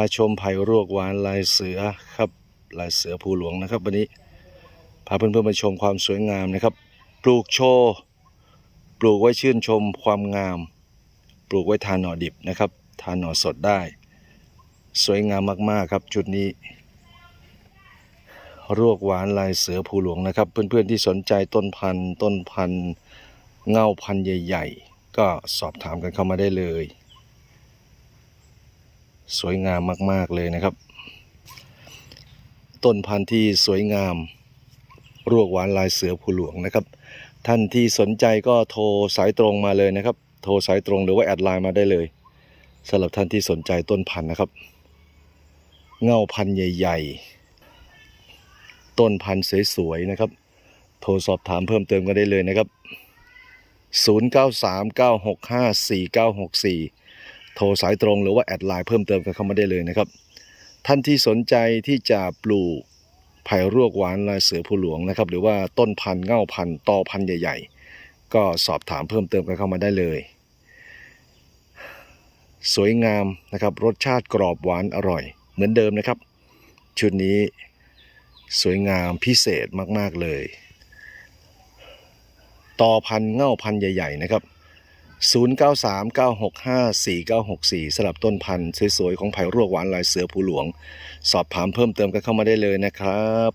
าชมไผ่รวกหวานลายเสือครับ ลายเสือภูหลวงนะครับ วันนี้พาเพื่อนๆมาชมความสวยงามนะครับ ปลูกโชว์ปลูกไว้ชื่นชมความงาม ปลูกไว้ทานหน่อดิบนะครับ ทานหน่อสดได้ สวยงามมากๆครับ จุดนี้รวกหวานลายเสือภูหลวงนะครับ เพื่อนๆที่สนใจต้นพันธุ์ต้นพันธุ์เงาพันธุ์ใหญ่ ๆ ก็สอบถามกันเข้ามาได้เลย สวยงามมาก ๆ เลยนะครับ ต้นพันธุ์ที่สวยงามรวกหวานลายเสือภูหลวงนะครับ ท่านที่สนใจก็โทรสายตรงมาเลยนะครับ โทรสายตรงหรือว่าแอดไลน์มาได้เลยสำหรับท่านที่สนใจต้นพันธุ์นะครับ เงาพันธุ์ใหญ่ ๆ ต้นพันธุ์สวยๆนะครับ โทรสอบถามเพิ่มเติมกันได้เลยนะครับ 0939654964 โทรสายตรงหรือว่าแอดไลน์เพิ่มเติมกันเข้ามาได้เลยนะครับ ท่านที่สนใจที่จะปลูกไผ่รวกหวานลายเสือผู้หลวงนะครับ หรือว่าต้นพันธุ์เง่าพันธุ์ตอพันธุ์ใหญ่ ๆ ก็สอบถามเพิ่มเติมกันเข้ามาได้เลย สวยงามนะครับ รสชาติกรอบหวานอร่อย เหมือนเดิมนะครับ ชุดนี้สวยงามพิเศษมากๆเลย ตอพันธุ์เง่าพันธุ์ใหญ่ ๆ นะครับ 0939654964สลับต้นพันธุ์สวยๆของไผ่รวกหวานลายเสือภูหลวง สอบถามเพิ่มเติมกันเข้ามาได้เลยนะครับ